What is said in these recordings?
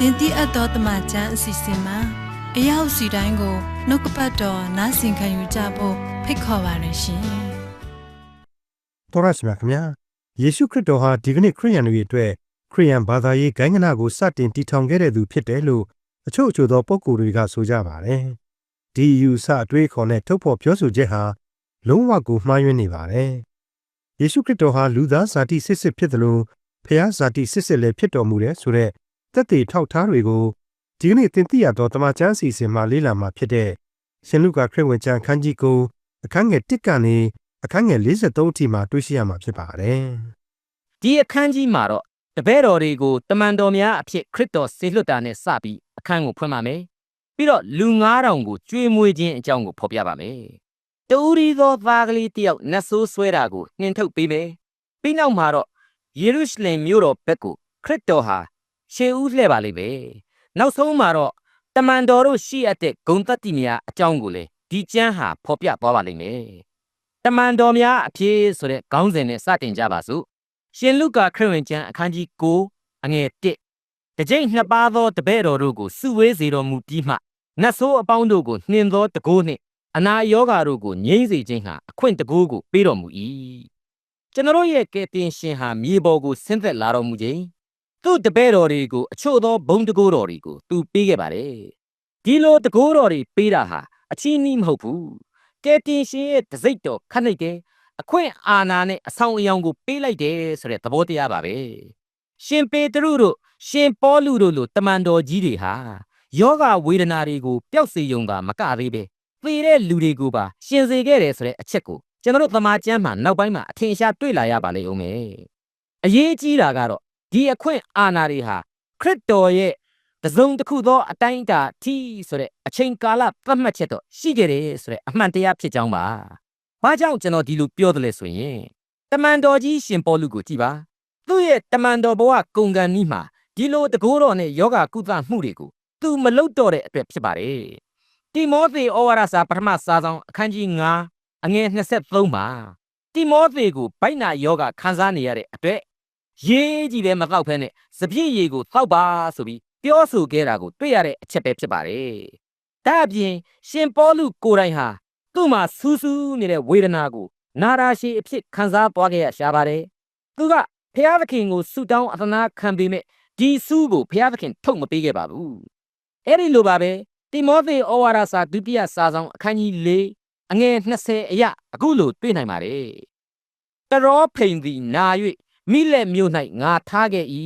တင်တိအပ်သောတမချန်းအစီအစဉ်မှာအရောက်စီတိုင်းကိုနှုတ်ကပတ်တော်နားဆင်ခံယူကြဖို့ဖိတ်ခေါ်ပါရရှင်တော်ရရှိမြခင်ဗျာယေရှုခရစ်တော်ဟာဒီကနေ့ခရိယန်တွေအတွက်ခရိယန်ဘာသာရေးဂိုင်းဂနာကိုစတင်တည်ထောင်ခဲ့တဲ့သူဖြစ်တယ်လို့အချို့အချို့သောပုဂ္ဂိုလ်တွေကဆိုကြပါတယ်ဒီယူဆအတွေးခေါ်နဲ့ထုတ်ဖော်ပြောဆိုချက်ဟာလုံးဝကိုမှားယွင်းနေပါတယ်ယေရှုခရစ်တော်ဟာလူသားဇာတိစစ်စစ်ဖြစ်တယ်လို့ဖျားဇာတိစစ်စစ်လည်းဖြစ်တော်မူတယ်ဆိုတဲ့ သက်သေထောက်ထားတွေကိုဒီကနေ့သင်သိရသောတမန်ကျမ်းအစီအစဉ်မှာလေ့လာမှာဖြစ်တဲ့ရှင်လုကာခရစ်ဝင်ကျမ်းခန်းကြီးကိုအခန်းငယ်1ကနေအခန်းငယ်53အထိမှာတွေ့ရှိရမှာဖြစ်ပါတယ်ဒီအခန်းကြီးမှာတော့တပည့်တော်တွေကိုတမန်တော်များအဖြစ်ခရစ်တော်ဆေလွတ်တာနဲ့စပြီးအခန်းကိုဖွင့်ပါမယ်။ပြီးတော့လူ9000ကိုကျွေးမွေးခြင်းအကြောင်းကိုဖော်ပြပါမယ်။တူရီသောသားကလေးတစ်ယောက်နတ်ဆိုးဆွဲတာကိုနှင်ထုတ်ပေးမယ်။ပြီးနောက်မှာတော့ယေရုရှလင်မြို့တော်ဘက်ကိုခရစ်တော်ဟာ ရှေးဦးလှည့်ပါလိမ့်မယ်။နောက်ဆုံးမှာတော့တမန်တော်တို့ရှိအပ်တဲ့ဂုံတက်တိများအကြောင်းကိုလည်းဒီကျမ်းဟာဖော်ပြသွားပါလိမ့်မယ်။တမန်တော်များအဖြစ်ဆိုတဲ့ခေါင်းစဉ်နဲ့စတင်ကြပါစို့။ရှင်လုကာခရစ်ဝင်ကျမ်းအခန်းကြီး9အငယ်1တကြိမ်နှစ်ပါးသောတပည့်တော်တို့ကိုစုဝေးစေတော်မူပြီးမှနတ်ဆိုးအပေါင်းတို့ကိုနှင်သောတကိုးနှင့်အနာရောဂါတို့ကိုငြိမ့်စေခြင်းဟာအခွင့်တကိုးကိုပေးတော်မူ၏ကျွန်တော်ရဲ့ကယ်တင်ရှင်ဟာမြေပေါ်ကိုဆင်းသက်လာတော်မူခြင်း သူ့တပည့်တော်တွေကိုအချို့သောဘုံတကိုးတော်တွေကိုသူပေးခဲ့ပါတယ်ဒီလိုတကိုးတော်တွေပေးတာဟာအချင်းနီးမဟုတ်ဘူးကယ်တင်ရှင်ရဲ့တစိတ်တော်ခတ်လိုက်တယ်အခွင့်အာဏာနဲ့အဆောင်အယောင်ကိုပေးလိုက်တယ်ဆိုတဲ့သဘောတရားပါပဲရှင်ပေတရုတို့ရှင်ပေါလုတို့လိုတမန်တော်ကြီးတွေဟာယောဂဝေဒနာတွေကိုပျောက်စေယုံတာမကသေးပဲသေတဲ့လူတွေကိုပါရှင်စေခဲ့တယ်ဆိုတဲ့အချက်ကိုကျွန်တော်တို့သမာကျမ်းမှာနောက်ပိုင်းမှာအထင်ရှားတွေ့လာရပါလိမ့်ဦးမယ်အရေးကြီးတာကတော့ ဒီအခွင့်အာဏာတွေဟာခရစ်တော်ရဲ့တစုံတစ်ခုသောအတိုင်းအတာထီဆိုတဲ့အချိန်ကာလသတ်မှတ်ချက်တော့ရှိခဲ့တယ်ဆိုတဲ့အမှန်တရားဖြစ်ကြောင်းပါ။ဘာကြောင့်ကျွန်တော်ဒီလိုပြောတယ်လဲဆိုရင်တမန်တော်ကြီးရှင်ပေါလုကိုကြည်ပါ။သူ့ရဲ့တမန်တော်ဘဝကုန်ကန်နီးမှာဒီလိုတကိုးတော်နဲ့ယောဂကုသမှုတွေကိုသူမလုပ်တော့တဲ့အတွက်ဖြစ်ပါတယ်။တိမောသေဩဝါဒစာပထမစာဆောင်အခန်းကြီး9အငယ်23မှာတိမောသေကိုဗိုက်နာယောဂခံစားနေရတဲ့အတွက် ရေးကြီးပဲမတော့ဖဲနဲ့စပြည့်ရည်ကိုတောက်ပါဆိုပြီးပြောဆိုခဲ့တာကိုတွေ့ရတဲ့အချက်ပဲဖြစ်ပါတယ်။ဒါအပြင်ရှင်ပေါလုကိုယ်တိုင်ဟာသူ့မှာဆူးဆူးနေတဲ့ဝေဒနာကိုနာရာရှည်အဖြစ်ခံစားသွားခဲ့ရရှာပါတယ်။သူကဖျားသခင်ကိုဆူတောင်းအသနာခံပေမဲ့ဒီဆူးကိုဖျားသခင်ထုတ်မပေးခဲ့ပါဘူး။အဲ့ဒီလိုပါပဲတိမောသေဩဝါဒစာဒုတိယစာဆောင်အခန်းကြီး၄အငယ်20အရအခုလိုတွေ့နိုင်ပါတယ်။တရောဖိန်သည်နာ၍ မိလက်မြို့၌ငါထားခဲ့၏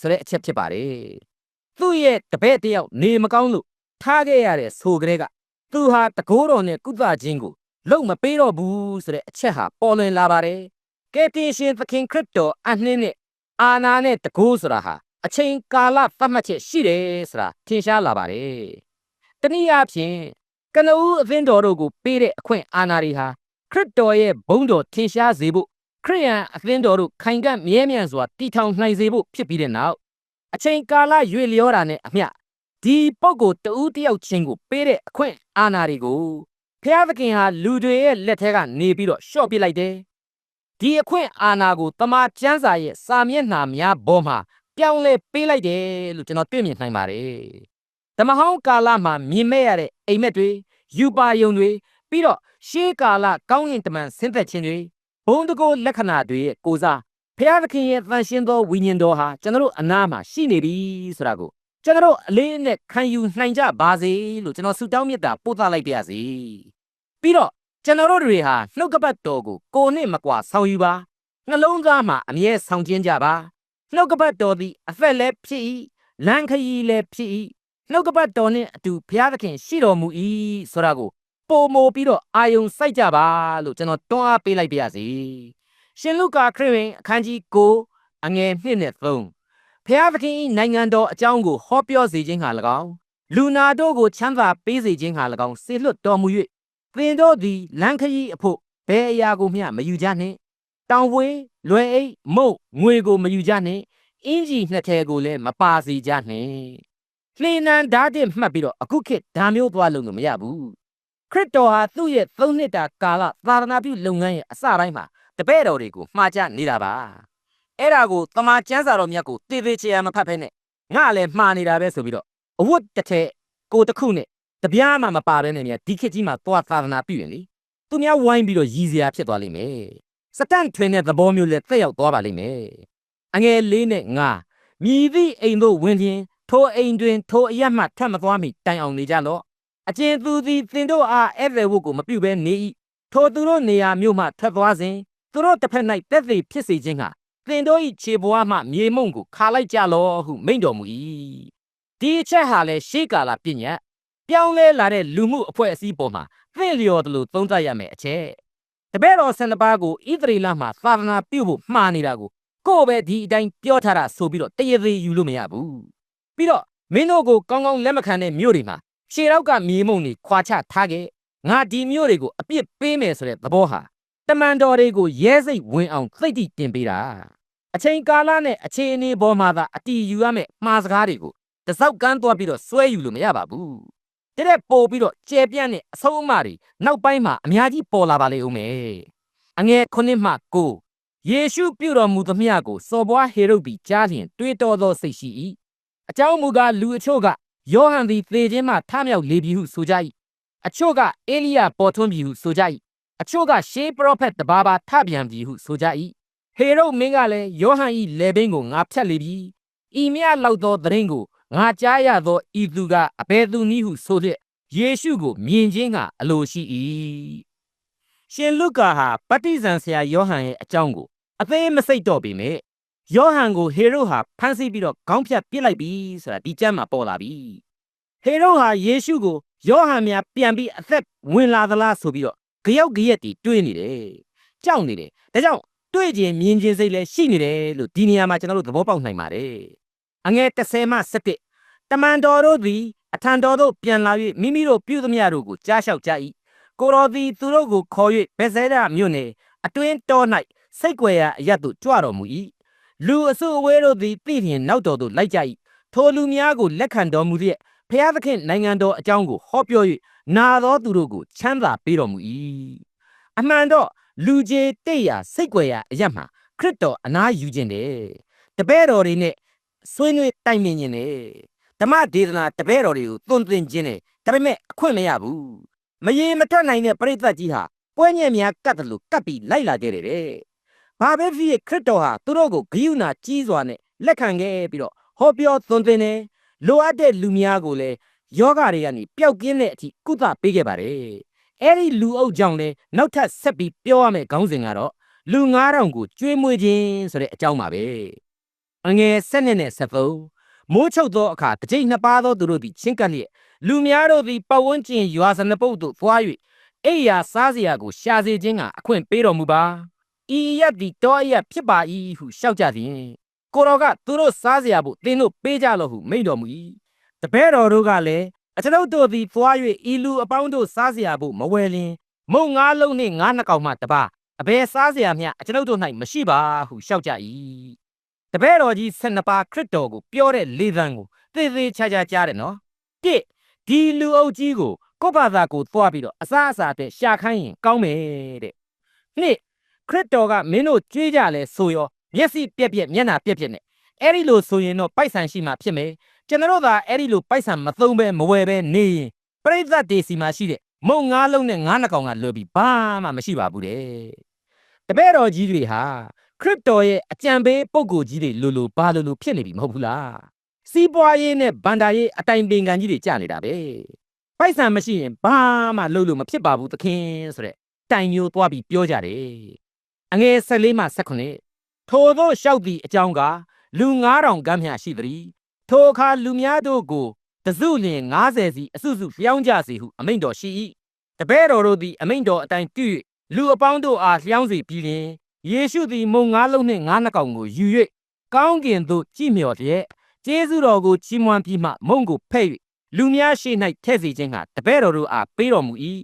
ဆိုတဲ့အချက်ဖြစ်ပါတယ်။သူ့ရဲ့တပည့်တစ်ယောက်နေမကောင်းလို့ထားခဲ့ရတဲ့ဆိုကြတဲ့ကသူဟာတကိုးတော်နဲ့ကုသခြင်းကိုလုံမပေးတော့ဘူးဆိုတဲ့အချက်ဟာပေါ်လွင်လာပါတယ်။ကယ်တင်ရှင်သခင်ခရစ်တော်အနှင်းနဲ့အာနာနဲ့တကိုးဆိုတာဟာအချိန်ကာလသတ်မှတ်ချက်ရှိတယ်ဆိုတာထင်ရှားလာပါတယ်။တနည်းအားဖြင့်ကနဦးအသင်းတော်တို့ကိုပေးတဲ့အခွင့်အာဏာတွေဟာခရစ်တော်ရဲ့ဘုန်းတော်ထင်ရှားစေဖို့ ခရိယန်အသင်းတော်တို့ခိုင်ကန့်မြဲမြံစွာတည်ထောင်နိုင်စေဖို့ဖြစ်ပြီးတဲ့နောက်အချိန်ကာလရွေလျောတာနဲ့အမျှဒီပုဂ္ဂိုလ်တဦးတယောက်ချင်းကိုပေးတဲ့အခွင့်အာဏာတွေကိုဖျားသခင်ဟာလူတွေရဲ့လက်ထက်ကနေပြီးတော့ရှော့ပစ်လိုက်တယ်။ဒီအခွင့်အာဏာကိုတမန်ကျမ်းစာရဲ့စာမျက်နှာများပေါ်မှာပြောင်းလဲပေးလိုက်တယ်လို့ကျွန်တော်တွေ့မြင်နိုင်ပါတယ်။တမဟောင်းကာလမှာမြင်မဲ့ရတဲ့အိမ်မက်တွေယူပါယုံတွေပြီးတော့ရှေးကာလကောင်းကင်တမန်ဆင်းသက်ခြင်းတွေ ဘုံတကိုလက္ခဏာတွေရဲ့ကိုစားဖျားသခင်ရဲ့တန်ရှင်းသောဝိညာဉ်တော်ဟာကျွန်တော်တို့အနားမှာရှိနေပြီဆိုတာကိုကျွန်တော်အလေးနဲ့ခံယူနိုင်ကြပါစေလို့ကျွန်တော်ဆုတောင်းမေတ္တာပို့သလိုက်ပါရစေပြီးတော့ကျွန်တော်တို့တွေဟာနှုတ်ကပတ်တော်ကိုကိုယ်နဲ့မကွာဆောင်ယူပါနှလုံးသားမှာအမြဲဆောင်ကျင်းကြပါနှုတ်ကပတ်တော်သည်အသက်လည်းဖြစ်၏လမ်းခရီးလည်းဖြစ်၏နှုတ်ကပတ်တော်နှင့်အတူဘုရားသခင်ရှိတော်မူ၏ဆိုတာကို ပုံမိုပြီးတော့အာယုံစိုက်ကြပါလို့ကျွန်တော်တွန်းအားပေးလိုက်ပါရစေရှင်လုကာခရစ်ဝင်အခန်းကြီး9အငယ်1နဲ့3ဖျားသခင်၏နိုင်ငံတော်အကြောင်းကိုဟောပြောစေခြင်းဟာ၎င်းလူနာတို့ကိုချမ်းသာပေးစေခြင်းဟာ၎င်းစေလွတ်တော်မူ၍သင်တို့သည်လမ်းခရီးအဖို့ဘယ်အရာကိုမျှမယူကြနှင့်တောင်ဝေးလွယ်အိတ်မုတ်ငွေကိုမယူကြနှင့်အင်ကြီးနှစ်ထည်ကိုလည်းမပါစေကြနှင့်လှေနံဓာတ်တစ်မှတ်ပြီးတော့အခုခေတ်ဓာမျိုးသွားလို့မရဘူး ခရစ်တော်ဟာသူ့ရဲ့သုံးနှစ်တာကာလသာသနာပြုလုပ်ငန်းရဲ့အစတိုင်းမှာတပည့်တော်တွေကိုမှားကြနေတာပါအဲ့ဒါကိုတမန်ကျမ်းစာတော်မြတ်ကိုတေသေးချေရမဖတ်ဖဲနဲ့ငါလည်းမှားနေတာပဲဆိုပြီးတော့အဝတ်တစ်ထည်ကိုတစ်ခုနဲ့တပြားမှမပါတဲ့နေမြဒီခေတ်ကြီးမှာသွားသာသနာပြုရင်လေသူများဝိုင်းပြီးတော့ရည်စရာဖြစ်သွားလိမ့်မယ်စတန်ထွင်တဲ့သဘောမျိုးလည်းသက်ရောက်သွားပါလိမ့်မယ်အငယ်လေးနဲ့ငါမြည်သည့်အိမ်တို့ဝင်ခြင်းထိုအိမ်တွင် ထိုအရတ်မှထပ်မသွားမီတိုင်အောင်နေကြလော့ အကျဉ်သူသည်သင်တို့အားဧည့်သည်ဝတ်ကိုမပြုဘဲနေ၏ထိုသူတို့နေရာမြို့မှထွက်သွားစဉ်သူတို့တစ်ဖက်၌တက်သေးဖြစ်စေခြင်းဟာသင်တို့၏ခြေဘွားမှမြေမုံကိုခါလိုက်ကြလော့ဟုမိန့်တော်မူ၏ဒီအချက်ဟာလည်းရှေးကာလပြည့်ညတ်ပြောင်းလဲလာတဲ့လူမှုအဖွဲ့အစည်းပေါ်မှာသင့်လျော်တယ်လို့သုံးသပ်ရမယ်အချက်တပည့်တော်ဆန်တပါးကိုဣသရေလမှာသာသနာပြုဖို့မှားနေတာကိုကိုယ့်ပဲဒီအတိုင်းပြောထားတာဆိုပြီးတော့တရသေးယူလို့မရဘူးပြီးတော့မင်းတို့ကိုကောင်းကောင်းလက်မခံတဲ့မြို့တွေမှာ ရှေးရောက်ကမြေမုံတွေခွာချထားခဲ့ငါဒီမြို့တွေကိုအပြစ်ပေးမယ်ဆိုတဲ့သဘောဟာတမန်တော်တွေကိုရဲစိတ်ဝင်အောင်သိတိတင်ပေးတာအချိန်ကာလနဲ့အခြေအနေပေါ်မှာသာအတီးယူရမယ်မှားစကားတွေကိုတစောက်ကန်းသွားပြီးတော့စွဲယူလို့မရပါဘူးတဲ့တဲ့ပို့ပြီးတော့ကျဲပြန့်တဲ့အဆုံးအမတွေနောက်ပိုင်းမှာအများကြီးပေါ်လာပါလေဦးမယ်အငယ်ခုနှစ်မှကိုယေရှုပြုတော်မူသမျှကိုစော်ဘွားဟေရုဒ်သည်ကြားလျင်တွေးတောသောစိတ်ရှိ၏အကြောင်းမူကားလူအချို့က ယောဟန်သည်သေခြင်းမှထမြောက်လေပြီဟုဆိုကြ၏အချို့ကအေလိယပေါ်ထွန်းပြီဟုဆိုကြ၏အချို့ကရှေးပရောဖက်တပါးပါထပြန်ပြီဟုဆိုကြ၏ဟေရုဒ်မင်းကလည်းယောဟန်၏လေဘင်းကိုငါဖြတ်လေပြီဤမြလောက်သောသတင်းကိုငါကြားရသောဤသူကအဘယ်သူနည်းဟုဆိုတဲ့ယေရှုကိုမြင်ခြင်းကအလိုရှိ၏ရှင်လုကာဟာပတ္တိဇံဆရာယောဟန်ရဲ့အကြောင်းကိုအသေးမစိတ်တော့ပေမဲ့ ယောဟန်ကိုဟေရုဒ်ဟာဖမ်းဆီးပြီးတော့ခေါင်းဖြတ်ပစ်လိုက်ပြီဆိုတာဒီကျမ်းမှာပေါ်လာပြီဟေရုဒ်ဟာယေရှုကိုယောဟန်များပြန်ပြီးအသက်ဝင်လာသလားဆိုပြီးတော့ကြရောက်ကြရက်တီတွေးနေတယ်ကြောက်နေတယ်ဒါကြောင့်တွေးခြင်းမြင်ခြင်းစိတ်လည်းရှိနေတယ်လို့ဒီနေရာမှာကျွန်တော်တို့သဘောပေါက်နိုင်ပါတယ်အငယ်30မှ17တမန်တော်တို့သည်အထံတော်သို့ပြန်လာ၍မိမိတို့ပြုသမျှတို့ကိုကြားလျှောက်ကြ၏ကိုတော်သည်သူတို့ကိုခေါ်၍ဗေဇဲဒမြို့နယ်အတွင်းတော်၌စိတ်ွယ်ရာအရတ်သို့ကြွတော်မူ၏ လူအစုအဝေးတို့သည်သိလျင်နောက်တော်သို့လိုက်ကြ၏ထိုလူများကိုလက်ခံတော်မူလျက်ဖျားသခင်နိုင်ငံတော်အကြောင်းကိုဟောပြော၍နာသောသူတို့ကိုချမ်းသာပေးတော်မူ၏အမှန်တော့လူကြီးတိတ်ရာစိတ်ွယ်ရာအရတ်မှာခရစ်တော်အနာယူခြင်းတယ်တပည့်တော်တွေနဲ့ဆွေးနွေးတိုင်ပင်ခြင်းတယ်ဓမ္မဒေသနာတပည့်တော်တွေကိုသွန်သင်ခြင်းတယ်ဒါပေမဲ့အခွင့်မရဘူးမရေမထွက်နိုင်တဲ့ပရိသတ်ကြီးဟာပွဲညက်များကတ်တယ်လို့ကတ်ပြီးလိုက်လာခဲ့တယ်တဲ့ ဘာပဲဖြစ်ဖြစ်ခရစ်တော်ဟာသူတို့ကိုဂိယူနာကြီးစွာနဲ့လက်ခံခဲ့ပြီးတော့ဟောပြောသွန်သင်တယ်လိုအပ်တဲ့လူများကိုလည်းယောဂတွေကနေပျောက်ကင်းတဲ့အထိကုသပေးခဲ့ပါတယ်အဲ့ဒီလူအုပ်ကြောင့်လည်းနောက်ထပ်ဆက်ပြီးပြောရမယ့်ခေါင်းစဉ်ကတော့လူ9000ကိုကျွေးမွေးခြင်းဆိုတဲ့အကြောင်းပါပဲအငယ်7နဲ့7မိုးချုပ်သောအခါတစ်ကြိမ်နှစ်ပါးသောသူတို့သည်ချင်းကပ်လျက်လူများတို့သည်ပဝန်းကျင်ရွာစနပုတ်သို့သွား၍အိယာစားစရာကိုရှာစေခြင်းကအခွင့်ပေးတော်မူပါ ဤရက်သည်တောအရက်ဖြစ်ပါ၏ဟုရှောက်ကြသည်ကိုတော်ကသူတို့စားစရာဖို့သင်တို့ပေးကြလော့ဟုမိန့်တော်မူ၏တပည့်တော်တို့ကလည်းအကျွန်ုပ်တို့သည်သွား၍ဤလူအပေါင်းတို့စားစရာဖို့မဝယ်လင်မုံငါးလုံးနှင့်ငါးနှစ်ကောင်မှတပါအဘယ်စားစရာမျှအကျွန်ုပ်တို့၌မရှိပါဟုရှောက်ကြ၏တပည့်တော်ကြီး၁၂ပါးခရစ်တော်ကိုပြောတဲ့လေသံကိုသေသေးချာချာကြားတယ်နော်တိဒီလူအုပ်ကြီးကိုကိုယ့်ဘာသာကိုသွားပြီးတော့အစားအစာအတွက်ရှာခိုင်းရင်ကောင်းမယ်တဲ့နှစ် ခရစ်တော်ကမင်းတို့ကြွေးကြလဲဆိုရောမျက်စိပြက်ပြက်မျက်နှာပြက်ပြက်နဲ့အဲ့ဒီလိုဆိုရင်တော့ပိုက်ဆံရှိမှဖြစ်မယ်ကျွန်တော်တို့သာအဲ့ဒီလိုပိုက်ဆံမသုံးပဲမဝယ်ပဲနေရင်ပရိသတ်တွေစီမှာရှိတဲ့မုံငါးလုံးနဲ့ငါးနှကောင်ကလွယ်ပြီးဘာမှမရှိပါဘူးတဲ့တပည့်တော်ကြီးတွေဟာခရစ်တော်ရဲ့အကြံပေးပုံကိုယ်ကြီးတွေလိုလိုဘာလိုလိုဖြစ်နေပြီမဟုတ်ဘူးလားစီးပွားရေးနဲ့ဗန္ဒာရေးအတိုင်ပင်ခံကြီးတွေကြာနေတာပဲပိုက်ဆံမရှိရင်ဘာမှလုပ်လို့မဖြစ်ပါဘူးသခင်ဆိုတဲ့တိုင်မျိုးသွားပြီးပြောကြတယ် အငယ်14မှ18ထိုသောရှောက်သည့်အကြောင်းကလူ9000ကမ်းမြရှိသည်ထိုအခါလူများတို့ကိုတစုလျင်90စီအစုစုလျောင်းကြစေဟုအမိန့်တော်ရှိ၏တပည့်တော်တို့သည်အမိန့်တော်အတိုင်းပြု၍လူအပေါင်းတို့အားလျောင်းစေပြီးလျှင်ယေရှုသည်မုံငါးလုံးနှင့်ငါးနှကောင်ကိုယူ၍ကောင်းကင်သို့ကြည့်မြော်လျက်ကျေးဇူးတော်ကိုချီးမွမ်းပြီးမှမုံကိုဖဲ့၍လူများရှိ၌ထည့်စေခြင်းကတပည့်တော်တို့အားပေးတော်မူ၏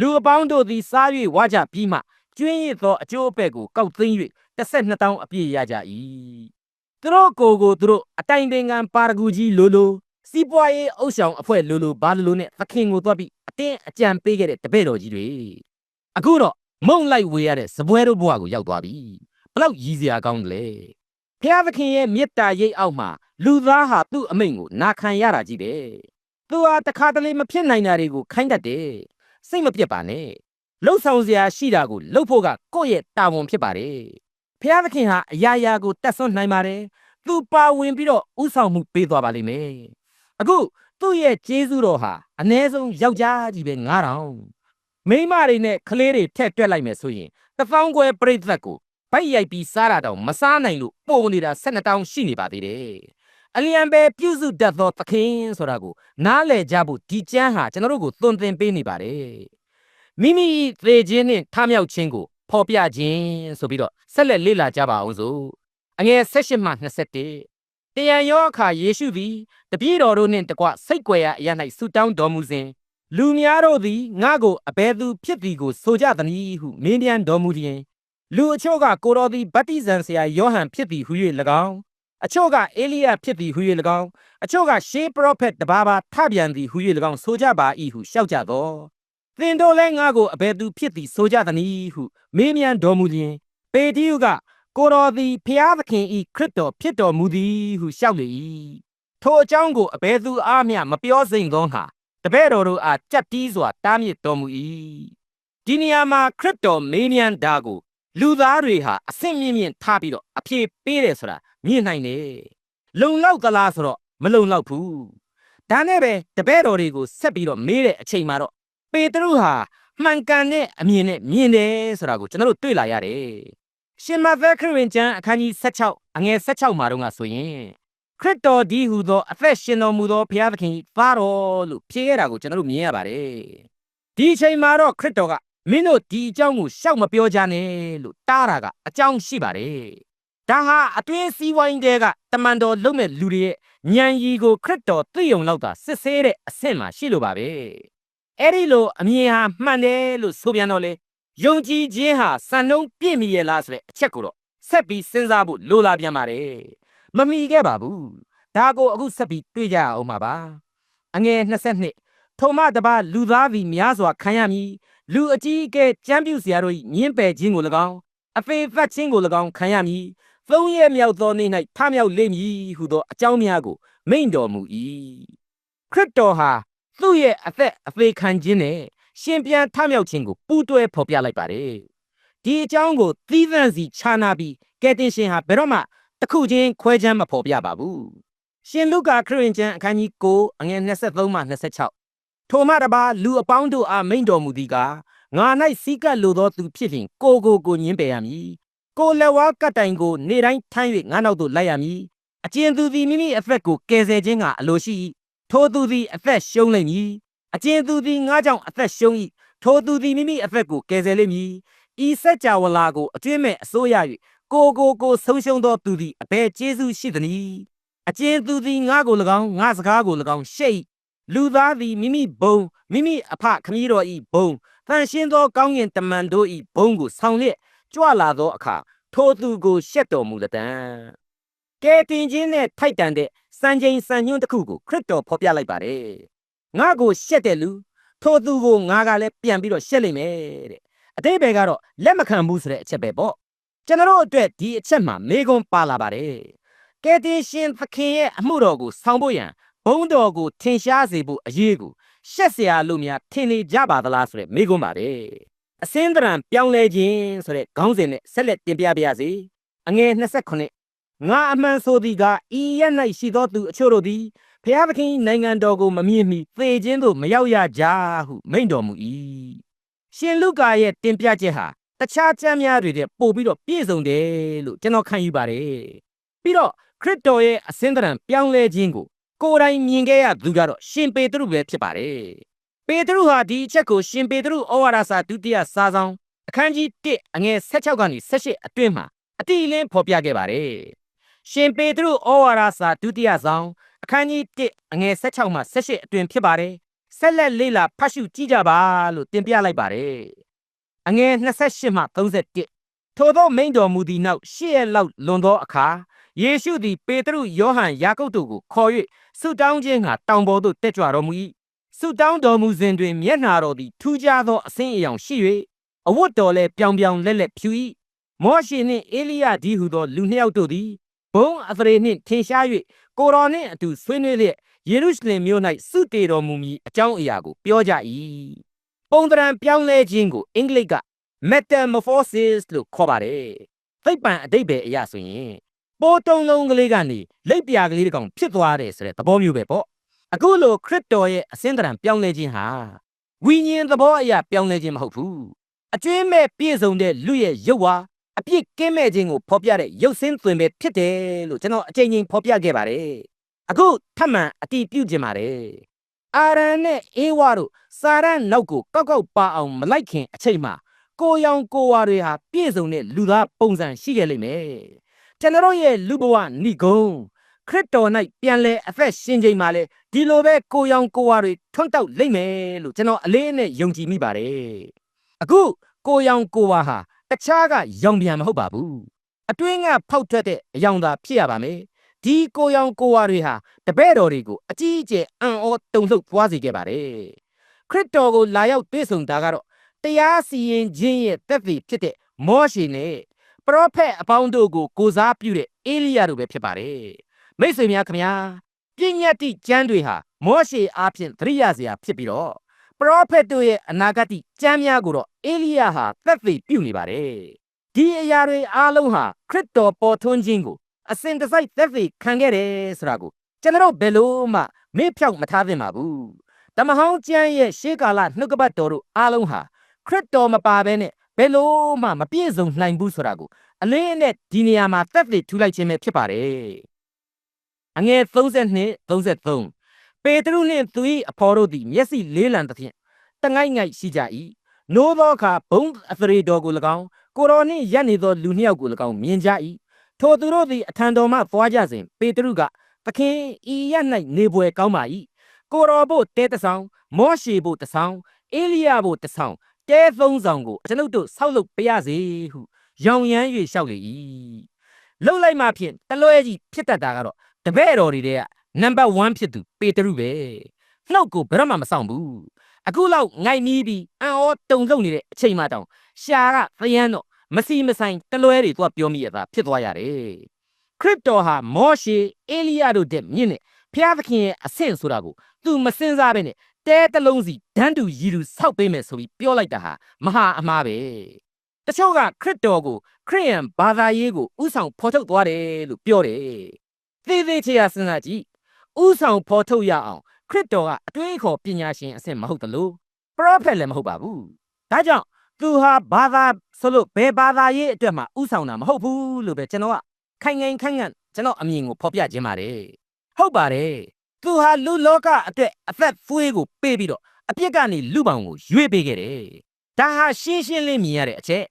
လူအပေါင်းတို့သည်စား၍ဝါကြပြီးမှ ကျွင်းရသောအကျိုးအပဲ့ကိုကောက်သိမ်း၍တစ်ဆက်နှစ်တောင်းအပြည့်ရကြ၏သူတို့ကိုယ်ကိုသူတို့အတိုင်ပင်ခံပါရဂူကြီးလိုလိုစီးပွားရေးအုပ်ဆောင်အဖွဲ့လိုလိုဘာလိုလိုနဲ့သခင်ကိုသွားပြီးအတင်းအကြံပေးခဲ့တဲ့တပည့်တော်ကြီးတွေအခုတော့မုံလိုက်ဝေရတဲ့စပွဲတို့ဘဝကိုရောက်သွားပြီဘလောက်ရည်စရာကောင်းတယ်လဲဖျားသခင်ရဲ့မေတ္တာရိပ်အောက်မှာလူသားဟာသူ့အမိန့်ကိုနာခံရတာကြီးပဲသူဟာတခါတလေမဖြစ်နိုင်တာတွေကိုခိုင်းတတ်တယ်စိတ်မပြတ်ပါနဲ့ လှုပ်ဆောင်စရာရှိတာကိုလှုပ်ဖို့ကကိုယ့်ရဲ့တာဝန်ဖြစ်ပါတယ်ဖျားသခင်ဟာအရာရာကိုတတ်ဆွမ်းနိုင်ပါတယ်သူပါဝင်ပြီးတော့ဥဆောင်မှုပေးသွားပါလိမ့်မယ်အခုသူ့ရဲ့ကျေးဇူးတော်ဟာအ ਨੇ ဆုံးယောက်ျားကြီးပဲ9000မိန်းမတွေနဲ့ကလေးတွေထက်တွက်လိုက်မယ်ဆိုရင်တစ်ပေါင်းခွဲပြိသက်ကိုဗိုက်ရိုက်ပြီးစားတာတောင်မစားနိုင်လို့ပိုနေတာ12တောင်းရှိနေပါသေးတယ်။အလျံပဲပြုစုတတ်သောသခင်ဆိုတာကိုနားလည်ကြဖို့ဒီကျမ်းဟာကျွန်တော်တို့ကိုသွန်သင်ပေးနေပါတယ်။ မိမိသေခြင်းနဲ့ထမြောက်ခြင်းကိုဖော်ပြခြင်းဆိုပြီးတော့ဆက်လက်လေ့လာကြပါအောင်စို့။အငယ်16မှ21တယံယောအခါယေရှုသည်တပည့်တော်တို့နှင့်တကွစိတ်ကြွယ်ရာအရ၌ဆုတောင်းတော်မူစဉ်လူများတို့သည်ငါ့ကိုအဘယ်သူဖြစ်သည်ကိုဆိုကြသနည်းဟုမင်းပြန်တော်မူလျင်လူအချို့ကကိုတော်သည်ဗတ္တိဇံဆရာယောဟန်ဖြစ်သည်ဟု၍၎င်းအချို့ကအေလိယဖြစ်သည်ဟု၍၎င်းအချို့ကရှေးပရောဖက်တပါးပါထပြန်သည်ဟု၍၎င်းဆိုကြပါ၏ဟုရှောက်ကြသော သင်တို့လည်းငါကိုအဘယ်သူဖြစ်သည်ဆိုကြသနည်းဟုမေးမြန်းတော်မူလျင်ပေတရုကကိုတော်သည်ဖျားသခင်ဤခရစ်တော်ဖြစ်တော်မူသည်ဟုရှောက်လေ၏ထိုအကြောင်းကိုအဘယ်သူအားမျှမပြောစိမ့်သောငါတပည့်တော်တို့အားကြက်တီးစွာတားမြစ်တော်မူ၏ဒီနေရာမှာခရစ်တော်မေးမြန်းတာကိုလူသားတွေဟာအဆင့်မြင့်မြင့်ထားပြီးတော့အပြေပေးတယ်ဆိုတာမြင်နိုင်တယ်လုံလောက်သလားဆိုတော့မလုံလောက်ဘူးဒါနဲ့ပဲတပည့်တော်တွေကိုဆက်ပြီးတော့မေးတဲ့အချိန်မှာတော့ ပေတရုဟာမှန်ကန်တဲ့အမြင်နဲ့မြင်တယ်ဆိုတာကိုကျွန်တော်တို့တွေ့လာရတယ်ရှင်မသက်ခရစ်ဝင်ကျမ်းအခန်းကြီး16အငယ်16မှာတော့ငါဆိုရင်ခရစ်တော်ဒီဟူသောအသက်ရှင်တော်မူသောဘုရားသခင်သားတော်လို့ဖြေခဲ့တာကိုကျွန်တော်တို့မြင်ရပါတယ်ဒီအချိန်မှာတော့ခရစ်တော်ကမင်းတို့ဒီအကြောင်းကိုရှောက်မပြောကြနဲ့လို့တားတာကအကြောင်းရှိပါတယ်။ဒါဟာအတွင်းစည်းဝိုင်းတဲကတမန်တော်လုံးမဲ့လူတွေရဲ့ဉာဏ်ရည်ကိုခရစ်တော်သိုံလောက်သာစစ်ဆေးတဲ့အဆင့်မှာရှိလို့ပါပဲ။ အဲ့ဒီလိုအမြင်ဟာမှန်တယ်လို့ဆိုပြန်တော့လေယုံကြည်ခြင်းဟာစံနှုန်းပြည့်မီရဲ့လားဆိုတဲ့အချက်ကိုတော့ဆက်ပြီးစဉ်းစားဖို့လိုလာပြန်ပါတယ်။မမီခဲ့ပါဘူး။ဒါကိုအခုဆက်ပြီးတွေးကြအောင်ပါပါ။အငယ်22ထုံမတပါလူသားသည်များစွာခံရမည်။လူအကြီးအကဲကြမ်းပြုစရာတို့၏ညင်းပယ်ခြင်းကို၎င်းအဖေဖတ်ခြင်းကို၎င်းခံရမည်သုံးရက်မြောက်သောနေ့၌ထမြောက်လိမ့်မည်ဟုသောအကြောင်းများကိုမိန့်တော်မူ၏ခရစ်တော်ဟာ သူ့ရဲ့အသက်အသေးခံခြင်းနဲ့ရှင်ပြန်ထမြောက်ခြင်းကိုပူးတွဲဖော်ပြလိုက်ပါတယ်ဒီအကြောင်းကိုသီးသန့်စီခြားနာပြီးကယ်တင်ရှင်ဟာဘယ်တော့မှတစ်ခုချင်းခွဲခြမ်းမဖော်ပြပါဘူးရှင်လုကာခရစ်ဝင်ကျမ်းအခန်းကြီး9အငယ်23မှ26ထိုမှတပါလူအပေါင်းတို့အားမိန့်တော်မူသည်ကားငါ၌စီးကပ်လိုသောသူဖြစ်လျင်ကိုကိုကိုညင်းပယ်ရမည်ကိုလက်ဝါးကတ်တိုင်ကို နေတိုင်းထမ်း၍ငါနောက်သို့လိုက်ရမည်အကျဉ်သူသည်မိမိအသက်ကိုကယ်ဆယ်ခြင်းကအလိုရှိ၏ ထိုသူသည်အသက်ရှုံးလိမ့်မည်အကျဉ်သူသည်ငါကြောင့်အသက်ရှုံး၏ထိုသူသည်မိမိအသက်ကိုကယ်ဆယ်လိမ့်မည်ဤစัจ java လာကိုအကျွင့်မဲ့အစိုးရ၍ကိုကိုကိုဆုံးရှုံးသောသူသည်အဘယ်ကျေးဇူးရှိသနည်းအကျဉ်သူသည်ငါကို၎င်းငါစကားကို၎င်းရှေ့လူသားသည်မိမိဘုံမိမိအဖခမည်းတော်ဤဘုံတန်ရှင်းသောကောင်းကင်တမန်တို့ဤဘုံကိုဆောင်လျက်ကြွလာသောအခါထိုသူကိုရှက်တော်မူသတံ ကဲတင်ခြင်းနဲ့ထိုက်တန်တဲ့စံချိန်စံညွှန်းတစ်ခုကိုခရစ်တော်ဖော်ပြလိုက်ပါတယ်ငါကိုရှက်တဲ့လူထိုသူကိုငါကလည်းပြန်ပြီးတော့ရှက်လိမ့်မယ်တဲ့အတိတ်ဘယ်ကတော့လက်မခံဘူးဆိုတဲ့အချက်ပဲပေါ့ကျွန်တော်တို့အတွက်ဒီအချက်မှာမေကွန်ပါလာပါတယ်ကဲတင်ရှင်သခင်ရဲ့အမှုတော်ကိုဆောင်ဖို့ရန်ဘုန်းတော်ကိုထင်ရှားစေဖို့အရေးကိုရှက်เสียလို့များထင်နေကြပါသလားဆိုတဲ့မေးခွန်းပါတယ်အစင်းတရံပြောင်းလဲခြင်းဆိုတဲ့ခေါင်းစဉ်နဲ့ဆက်လက်တင်ပြပါရစေအငယ်29 ငါအမှန်ဆိုသည်ကဤရက်၌ရှိသောသူအချို့တို့သည်ဖျားသခင်နိုင်ငံတော်ကိုမမြင်မီသေခြင်းသို့မရောက်ရကြဟုမိန့်တော်မူ၏ရှင်လုကာရဲ့တင်ပြချက်ဟာတခြားကျမ်းများတွေတဲ့ပို့ပြီးတော့ပြည့်စုံတယ်လို့ကျွန်တော်ခံယူပါတယ်ပြီးတော့ခရစ်တော်ရဲ့အစင်းတရံပြောင်းလဲခြင်းကိုကိုယ်တိုင်မြင်ခဲ့ရသူကတော့ရှင်ပေတရုပဲဖြစ်ပါတယ်။ပေတရုဟာဒီအချက်ကိုရှင်ပေတရုဩဝါဒစာဒုတိယစာဆောင်အခန်းကြီး1အငယ်16ကနေ18အတွင်းမှာအတိအလင်းဖော်ပြခဲ့ပါတယ်။ ရှင်ပေတရုဩဝါဒစာဒုတိယဆောင်အခန်းကြီး1အငယ်16မှ18အတွင်းဖြစ်ပါတယ်။ဆက်လက်လေ့လာဖတ်ရှုကြည့်ကြပါလို့တင်ပြလိုက်ပါတယ်။အငယ်28မှ31ထိုသောမိန်တော်မူသည့်နောက်ရှစ်ရက်လောက်လွန်သောအခါယေရှုသည်ပေတရုယောဟန်ယာကုပ်တို့ကိုခေါ်၍ဆုတောင်းခြင်းကတောင်ပေါ်သို့တက်ကြွတော်မူ၏ဆုတောင်းတော်မူစဉ်တွင်မျက်နာတော်သည်ထူးခြားသောအဆင်းအရောင်ရှိ၍အဝတ်တော်လည်းပြောင်ပြောင်လက်လက်ဖြူ၏မောရှေနှင့်အေလိယဒီဟုသောလူနှစ်ယောက်တို့သည် ဘုံအသရေနှင့်ထင်ရှား၍ကိုတော်နှင့်အတူဆွေးနွေးလျက်ယေရုရှလင်မြို့၌စုတည်တော်မူမည်အကြောင်းအရာကိုပြောကြ၏ပုံသဏ္ဍာန်ပြောင်းလဲခြင်းကိုအင်္ဂလိပ်က metamorphosis လို့ခေါ်ပါတယ်သိပ္ပံအဓိပ္ပာယ်အရဆိုရင်ပိုးတုံးလုံးကလေးကနေလက်ပြာကလေးတစ်ကောင်ဖြစ်သွားတယ်ဆိုတဲ့သဘောမျိုးပဲပေါ့အခုလိုခရစ်တော်ရဲ့အစင်းသဏ္ဍာန်ပြောင်းလဲခြင်းဟာဝိညာဉ်သဘောအရာပြောင်းလဲခြင်းမဟုတ်ဘူးအကျွင်းမဲ့ပြည့်စုံတဲ့လူရဲ့ရုပ်ဝါ အပြစ်ကင်းမဲ့ခြင်းကိုဖော်ပြတဲ့ရုပ်ဆင်းသွင်ပဲဖြစ်တယ်လို့ကျွန်တော်အကြိမ်ကြိမ်ဖော်ပြခဲ့ပါတယ်အခုထပ်မံအတည်ပြုခြင်းပါတယ်အာရန်နဲ့အေဝါတို့စာရန်နောက်ကိုကောက်ကောက်ပါအောင်မလိုက်ခင်အချိန်မှာကိုရောင်ကိုဝါတွေဟာပြည့်စုံတဲ့လူသားပုံစံရှိခဲ့လိမ့်မယ်ကျွန်တော်ရဲ့လူဘဝဏိဂုံးခရစ်တော်၌ပြန်လဲအသက်ရှင်ချိန်မှာလဲဒီလိုပဲကိုရောင်ကိုဝါတွေထွန်းတောက်လိမ့်မယ်လို့ကျွန်တော်အလေးနဲ့ယုံကြည်မိပါတယ်အခုကိုရောင်ကိုဝါဟာ တခြားကရောင်ပြန်မဟုတ်ပါဘူးအတွင်းကဖောက်ထွက်တဲ့အယောင်သာဖြစ်ရပါမယ်ဒီကိုရောင်ကိုဝါတွေဟာတပည့်တော်တွေကိုအကြီးအကျယ်အံ့ဩတုန်လှုပ်သွားစေခဲ့ပါတယ်ခရစ်တော်ကိုလာရောက်တွေ့ဆုံတာကတော့တရားစီရင်ခြင်းရဲ့သက်သေဖြစ်တဲ့မောရှေနဲ့ပရောဖက်အပေါင်းတို့ကိုကိုစားပြုတဲ့အေလိယတို့ပဲဖြစ်ပါတယ်မိတ်ဆွေများခင်ဗျာပြည့်ညတ်တိကျမ်းတွေဟာမောရှေအားဖြင့်သတိရစရာဖြစ်ပြီးတော့ ပရောဖက်တို့ရဲ့အနာဂတ်ကျမ်းများကိုတော့အေလိယဟာသက်သေပြုနေပါတယ်ဒီအရာတွေအားလုံးဟာခရစ်တော်ပေါ်ထွန်းခြင်းကိုအစဉ်တစိုက်သက်သေခံခဲ့တယ်ဆိုတာကိုကျွန်တော်ဘယ်လို့မှမေ့ဖြောက်မထားသင့်ပါဘူးတမဟောင်းကျမ်းရဲ့ရှေးကာလနှုတ်ကပတ်တော်တို့အားလုံးဟာခရစ်တော်မပါဘဲနဲ့ဘယ်လို့မှမပြည့်စုံနိုင်ဘူးဆိုတာကိုအလင်းအနဲ့ဒီနေရာမှာသက်သေထူလိုက်ခြင်းပဲဖြစ်ပါတယ်အငယ်32 33 ပေတရုနှင့်သူ၏အဖော်တို့သည်မျက်စိလေးလံသဖြင့်တငိုက်ငိုက်ရှိကြ၏နိုးသောအခါဘုံအသရေတော်ကို၎င်းကိုတော်နှင့်ရက်နေသောလူနှစ်ယောက်ကို၎င်းမြင်ကြ၏ထိုသူတို့သည်အထံတော်မှသွားကြစဉ်ပေတရုကသခင်ဤရက်၌နေပွဲကောင်းပါ၏ကိုတော်ဘို့တဲတဆောင်မောရှေဘို့တဆောင်အေလိယဘို့တဆောင်တဲသုံးဆောင်ကိုကျွန်ုပ်တို့ဆောက်လုပ်ပေးရစေဟုရောင်ရမ်း၍လျှောက်လေ၏လှုပ်လိုက်မှဖြင့်တလွဲကြီးဖြစ်တတ်တာကတော့တပည့်တော်တွေတဲ့က နံပါတ်1ဖြစ်သူပေတရုပဲနှုတ်ကိုဘယ်တော့မှမဆောင်ဘူးအခုလောက်ငိုက်နီးပြီးအံ့ဩတုန်လှုပ်နေတဲ့အချိန်မှတောင်ရှာကသယန်းတော့မစီမဆိုင်တလွဲတွေသူကပြောမိရတာဖြစ်သွားရတယ်ခရစ်တော်ဟာမောရှေအေလိယတို့တဲ့မြင့်နဲ့ဖျားသခင်ရဲ့အဆင့်ဆိုတာကိုသူမစင်စားပဲနဲ့တဲတလုံးစီဒန်းတူရည်သူဆောက်ပေးမယ်ဆိုပြီးပြောလိုက်တာဟာမဟာအမှားပဲတချို့ကခရစ်တော်ကိုခရိယန်ဘာသာရေးကိုဥဆောင်ဖော်ထုတ်သွားတယ်လို့ပြောတယ်သေးသေးချာချာစဉ်းစားကြည့် ဥဆောင်ဖော်ထုတ်ရအောင်ခရစ်တော်ကအတွေးခေါ်ပညာရှင်အဆင့်မဟုတ်တလို့ပရောဖက်လည်းမဟုတ်ပါဘူးဒါကြောင့်သူဟာဘာသာဆိုလို့ဘယ်ဘာသာရေးအတွက်မှဥဆောင်တာမဟုတ်ဘူးလို့ပဲကျွန်တော်ကခိုင်ခိုင်ခန့်ခန့်ကျွန်တော်အမြင်ကိုဖော်ပြခြင်းပါတယ်ဟုတ်ပါတယ်သူဟာလူလောကအတွက်အသက်ဖွေးကိုပေးပြီးတော့အပြစ်ကနေလူပောင်ကိုရွေ့ပေးခဲ့တယ်ဒါဟာရှင်းရှင်းလင်းမြင်ရတဲ့အချက်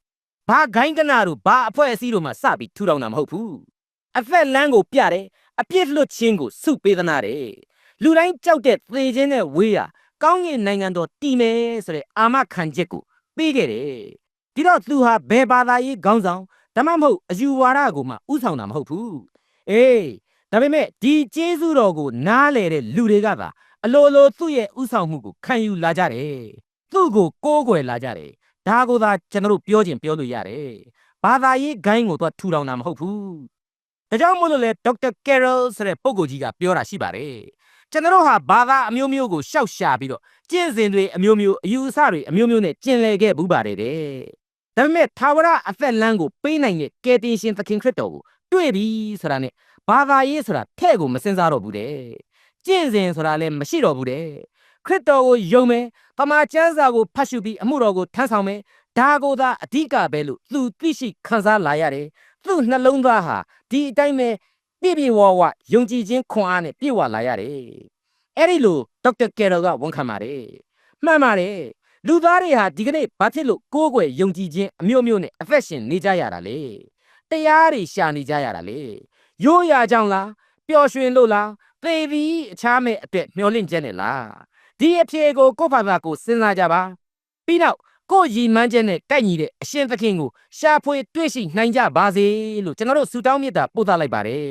ဘာဂိုင်းကနာတို့ဘာအဖွဲ့အစည်းတို့မှစပြီးထူထောင်တာမဟုတ်ဘူးအသက်လမ်းကိုပြတယ် အပြစ်လွတ်ခြင်းကိုစုပေးသနာတယ်လူတိုင်းကြောက်တဲ့သေခြင်းနဲ့ဝေးရကောင်းကင်နိုင်ငံတော်တည်မယ်ဆိုတဲ့အာမခံချက်ကိုပေးခဲ့တယ်ဒီတော့သူဟာဘယ်ဘာသာရေးခေါင်းဆောင်ဒါမှမဟုတ်အယူဝါဒကိုမှဥဆောင်တာမဟုတ်ဘူးအေးဒါပေမဲ့ဒီကျေးဇူးတော်ကိုနားလေတဲ့လူတွေကသာအလိုလိုသူ့ရဲ့ဥဆောင်မှုကိုခံယူလာကြတယ်သူ့ကိုကိုးကွယ်လာကြတယ်ဒါကိုသာကျွန်တော်တို့ပြောခြင်းပြောလို့ရတယ်ဘာသာရေးဂိုင်းကိုတော့ထူထောင်တာမဟုတ်ဘူး ဒါကြောင့်မို့လို့လေဒေါက်တာကယ်ရယ်ဆိုတဲ့ပုဂ္ဂိုလ်ကြီးကပြောတာရှိပါတယ်ကျွန်တော်တို့ဟာဘာသာအမျိုးမျိုးကိုရှောက်ရှာပြီးတော့ကျင့်စဉ်တွေအမျိုးမျိုးအယူအဆတွေအမျိုးမျိုးနဲ့ကျင်လည်ခဲ့ဘူးပါတယ်တဲ့ဒါပေမဲ့သာဝရအသက်လမ်းကိုပေးနိုင်တဲ့ကယ်တင်ရှင်သခင်ခရစ်တော်ကိုတွေ့ပြီဆိုတာနဲ့ဘာသာရေးဆိုတာထဲ့ကိုမစင်စားတော့ဘူးတဲ့ကျင့်စဉ်ဆိုတာလည်းမရှိတော့ဘူးတဲ့ခရစ်တော်ကိုယုံမယ်ပမာကျမ်းစာကိုဖတ်ရှုပြီးအမှုတော်ကိုထမ်းဆောင်မယ်ဒါကိုသာအဓိကပဲလို့သူသိရှိခံစားလာရတယ် သူ့နှလုံးသားဟာဒီအတိုင်းပဲပြည့်ပြည့်ဝဝယုံကြည်ခြင်းခွန်အားနဲ့ပြည့်ဝလာရတယ်အဲ့ဒီလိုဒေါက်တာကယ်ရယ်ကဝန်ခံပါတယ်မှန်ပါတယ်လူသားတွေဟာဒီကနေ့ဘာဖြစ်လို့ကိုးကွယ်ယုံကြည်ခြင်းအမျိုးမျိုးနဲ့အသက်ရှင်နေကြရတာလေတရားတွေရှာနေကြရတာလေရိုးရာကြောင့်လားပျော်ရွှင်လို့လားသေပြီးအခြားမဲ့အတွက်မျောလင့်ချက်နဲ့လားဒီအဖြေကိုကိုယ့်ဘာသာကိုစဉ်းစားကြပါပြီးနောက် ကိုယ့်ရည်မှန်းချက်နဲ့ကိုက်ညီတဲ့အရှင်သခင်ကိုရှာဖွေတွေ့ရှိနိုင်ကြပါစေလို့ကျွန်တော်တို့ဆုတောင်းမေတ္တာပို့သလိုက်ပါတယ်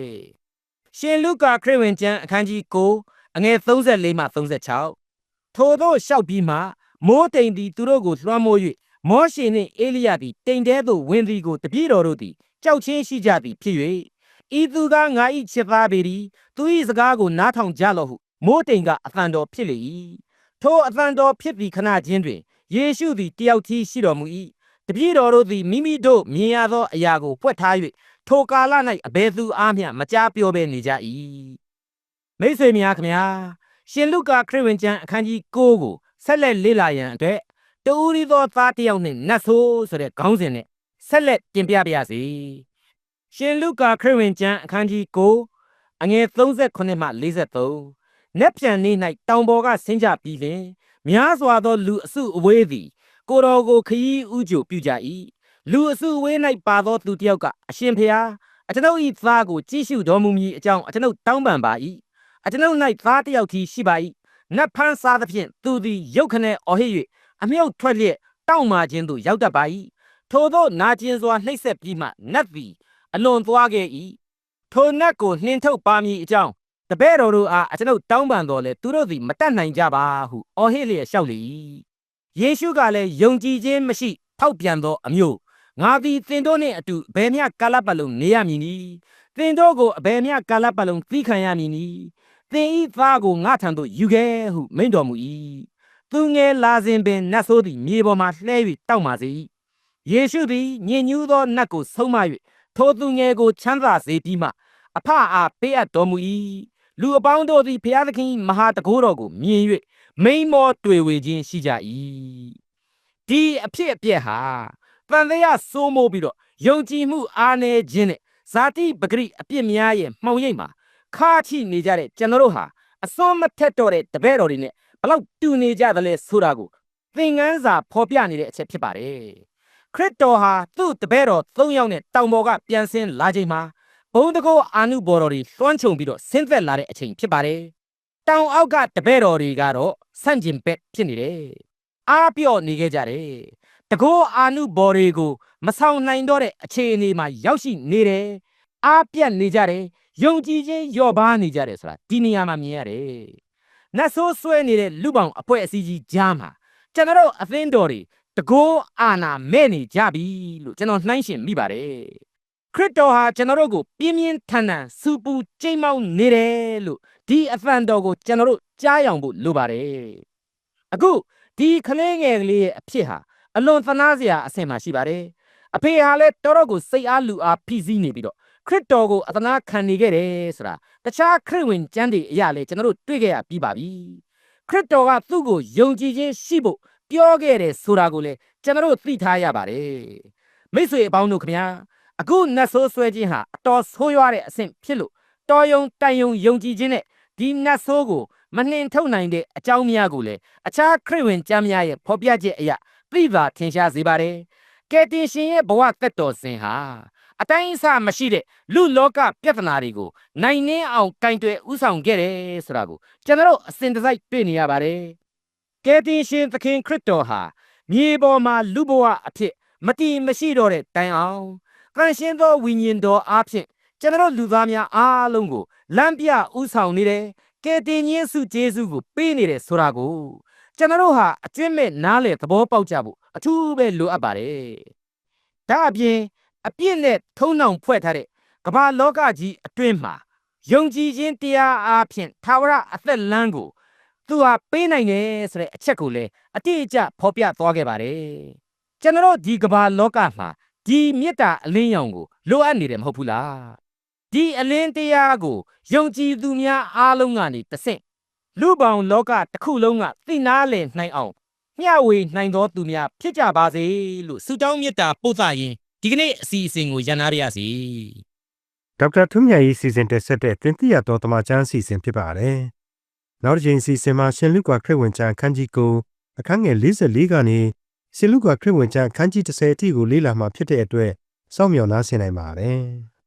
ရှင်လုကာခရစ်ဝင်ကျမ်းအခန်းကြီး9အငယ်34မှ36ထို့သောလျှောက်ပြီးမှမိုးတိမ်သည်သူတို့ကိုလွှမ်းမိုး၍မောရှေနှင့်အေလိယသည်တိမ်တဲသို့ဝင်သည်ကိုတပည့်တော်တို့သည်ကြောက်ချင်းရှိကြသည်ဖြစ်၍ဤသူကငါဤချစ်သားပေသည်သူဤစကားကိုနားထောင်ကြလော့ဟုမိုးတိမ်ကအသံတော်ဖြစ်လေ၏ထိုအသံတော်ဖြစ်သည့်ခဏချင်းတွင် ယေရှုသည်တယောက်တည်းရှိတော်မူ၏တပည့်တော်တို့သည်မိမိတို့မြင်ရသောအရာကိုဖွက်ထား၍ထိုကာလ၌အဘယ်သူအားမျှမကြားပြောဘဲနေကြ၏မိတ်ဆွေများခင်ဗျာရှင်လုကာခရစ်ဝင်ကျမ်းအခန်းကြီး9ကိုဆက်လက်လေ့လာရန်အတွက်တူရီသောသားတစ်ယောက်နှင့်နတ်ဆိုးဆိုတဲ့ခေါင်းစဉ်နဲ့ဆက်လက်တင်ပြပါရစေရှင်လုကာခရစ်ဝင်ကျမ်းအခန်းကြီး9အငယ်38မှ43နက်ပြန်နေ၌တောင်ပေါ်ကဆင်းကြပြီးလင် များစွာသောလူအစုအဝေးသည် ကိုတော်ကိုခရီးဥကြိုပြုကြ၏လူအစုအဝေး၌ပါသောသူတစ်ယောက်ကအရှင်ဖျားအကျွန်ုပ်၏သားကိုကြည့်ရှုတော်မူမည်အကြောင်းအကျွန်ုပ်တောင်းပန်ပါ၏အကျွန်ုပ်၌သားတစ်ယောက်တည်းရှိပါ၏နတ်ဖန်းစားသဖြင့်သူသည်ရုတ်ခနဲအော်ဟစ်၍အမြုပ်ထွက်လျက်တောင့်မာခြင်းသို့ရောက်တတ်ပါ၏ထိုသောနာကျင်စွာနှိပ်စက်ပြီးမှနတ်သည်အလွန်သွားခဲ့၏ထိုနတ်ကိုနှင်ထုတ်ပါမည်အကြောင်း တပည့်တော်တို့အားအကျွန်ုပ်တောင်းပန်တော်လဲသူတို့သည်မတတ်နိုင်ကြပါဟုအော်ဟစ်လျက်လျှောက်လေ၏ယေရှုကလည်းယုံကြည်ခြင်းမရှိဖောက်ပြန်သောအမျိုးငါသည်သင်တို့နှင့်အတူဘယ်မျှကာလပတ်လုံးနေရမည်နည်းသင်တို့ကိုအဘယ်မျှကာလပတ်လုံးသီးခံရမည်နည်းသင်ဤသားကိုငါထံသို့ယူခဲ့ဟုမိန့်တော်မူ၏သူငယ်လာစဉ်ပင်နတ်ဆိုးသည်မြေပေါ်မှလှဲ၍တောက်ပါစေယေရှုသည်ညင်ညူးသောနတ်ကိုဆုံးမ၍ထိုသူငယ်ကိုချမ်းသာစေပြီးမှအဖအားပေးအပ်တော်မူ၏ လူအပေါင်းတို့သည်ဖျားသခင်၏မဟာတကိုးတော်ကိုမြင်၍မိန်မောတွေ့ဝေခြင်းရှိကြ၏ဒီအဖြစ်အပျက်ဟာတန်တရားစိုးမိုးပြီးတော့ယုံကြည်မှုအားနည်းခြင်းနဲ့ဇာတိပဂရိအပြစ်များရဲ့မှောင်ရိပ်မှာခါချိနေကြတဲ့ကျွန်တော်တို့ဟာအစွန်းမထက်တော့တဲ့တပည့်တော်တွေနဲ့ဘလောက်တူနေကြသလဲဆိုတာကိုသင်ခန်းစာဖော်ပြနေတဲ့အချက်ဖြစ်ပါတယ်ခရစ်တော်ဟာသူ့တပည့်တော်၃ယောက်နဲ့တောင်ပေါ်ကပြန်ဆင်းလာချိန်မှာ ဘုံတကောအာနုဘော်တော်တွေလွှမ်းခြုံပြီးတော့ဆင်းသက်လာတဲ့အချိန်ဖြစ်ပါတယ်တောင်အောက်ကတပည့်တော်တွေကတော့ဆန့်ကျင်ဘက်ဖြစ်နေတယ်အားပြော့နေခဲ့ကြတယ်တကောအာနုဘော်တွေကိုမဆောင်နိုင်တော့တဲ့အခြေအနေမှာရောက်ရှိနေတယ်အားပြတ်နေကြတယ်ယုံကြည်ခြင်းလျော့ပါနေကြတယ်ဆိုတာဒီနေရာမှာမြင်ရတယ်နတ်ဆိုးဆွဲနေတဲ့လူပောင်အဖွဲ့အစည်းကြီးကြားမှာကျွန်တော်တို့အသင်းတော်တွေတကောအာနာမဲ့နေကြပြီလို့ကျွန်တော်နှိုင်းရှင်မိပါတယ် ခရစ်တော်ဟာကျွန်တော်တို့ကိုပြင်းပြင်းထန်ထန်စူပူကြိမ်မောင်းနေတယ်လို့ဒီအသံတော်ကိုကျွန်တော်တို့ကြားယောင်ဖို့လိုပါတယ်အခုဒီကလေးငယ်ကလေးရဲ့အဖြစ်ဟာအလွန်သနာစရာအဆင့်မှာရှိပါတယ်အဖေဟာလည်းတော်တော်ကိုစိတ်အားလူအားဖိစီးနေပြီးတော့ခရစ်တော်ကိုအသနာခံနေခဲ့တယ်ဆိုတာတခြားခရစ်ဝင်ကျမ်းတွေအရာလေကျွန်တော်တို့တွေ့ခဲ့ရပြီးပါပြီခရစ်တော်ကသူ့ကိုယုံကြည်ခြင်းရှိဖို့ပြောခဲ့တယ်ဆိုတာကိုလည်းကျွန်တော်တို့သိထားရပါတယ်မိတ်ဆွေအပေါင်းတို့ခင်ဗျာ အခုနတ်ဆိုးဆွဲခြင်းဟာအတော်ဆိုးရွားတဲ့အဆင့်ဖြစ်လို့တော်ယုံတန်ယုံယုံကြည်ခြင်းနဲ့ဒီနတ်ဆိုးကိုမနှင်ထုတ်နိုင်တဲ့အကြောင်းများကိုလည်းအခြားခရစ်ဝင်ကျမ်းများရဲ့ဖော်ပြချက်အရာသိပါထင်ရှားစေပါတယ်ကယ်တင်ရှင်ရဲ့ဘဝသက်တော်စဉ်ဟာအတိုင်းအဆမရှိတဲ့လူလောကပြဿနာတွေကိုနိုင်နှင်းအောင်ကင်တွယ်ဥဆောင်ခဲ့တယ်ဆိုတာကိုကျွန်တော်တို့အစဉ်တစိုက်တွေ့နေရပါတယ်ကယ်တင်ရှင်သခင်ခရစ်တော်ဟာမြေပေါ်မှာလူဘဝအဖြစ်မတည်မရှိတော့တဲ့တိုင်အောင် ကန့်ရှင်းသောဝိညာဉ်တော်အားဖြင့်ကျွန်တော်လူသားများအားလုံးကိုလမ်းပြဥဆောင်နေတယ်ကယ်တင်ခြင်းစုကျေးဇူးကိုပေးနေတယ်ဆိုတာကိုကျွန်တော်တို့ဟာအကျွင့်မဲ့နားလေသဘောပေါက်ကြဖို့အထူးပဲလိုအပ်ပါတယ်ဒါအပြင်အပြစ်နဲ့ထုံနှောင်ဖွဲ့ထားတဲ့ကမ္ဘာလောကကြီးအတွင်းမှာယုံကြည်ခြင်းတရားအားဖြင့်သာဝရအသက်လမ်းကိုသူဟာပေးနိုင်တယ်ဆိုတဲ့အချက်ကိုလည်းအတိအကျဖော်ပြသွားခဲ့ပါတယ်ကျွန်တော်တို့ဒီကမ္ဘာလောကမှာ ဒီမေတ္တာအလင်းရောင်ကိုလိုအပ်နေတယ်မဟုတ်ဘူးလားဒီအလင်းတရားကိုယုံကြည်သူများအားလုံးကနေတဆင့်လူပောင်လောကတစ်ခုလုံးကသိနာလည်နိုင်အောင်မျှဝေနိုင်သောသူများဖြစ်ကြပါစေလို့ဆုတောင်းမေတ္တာပို့သရင်ဒီကနေ့အစီအစဉ်ကိုရန်နာရရစီဒေါက်တာထွန်းမြတ်ရေးစီစဉ်တက်ဆက်တဲ့တင်ပြရတော်တမချန်းစီစဉ်ဖြစ်ပါတယ်။နောက်တစ်ချိန်စီစဉ်မှာရှင်လူကွာခရစ်ဝင်ကျမ်းအခန်းကြီး9အခန်းငယ်44ကနေ ရှင်လူကွာခရစ်ဝင်ကျမ်းအခန်းကြီး30အထိကိုလေ့လာမှာဖြစ်တဲ့အတွက်စောင့်မျှော်နားဆင်နိုင်ပါတယ်။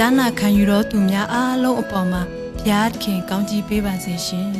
တာနာခံယူတော်သူများအားလုံးအပေါ်မှာဘုရားသခင်ကောင်းချီးပေးပါစေရှင်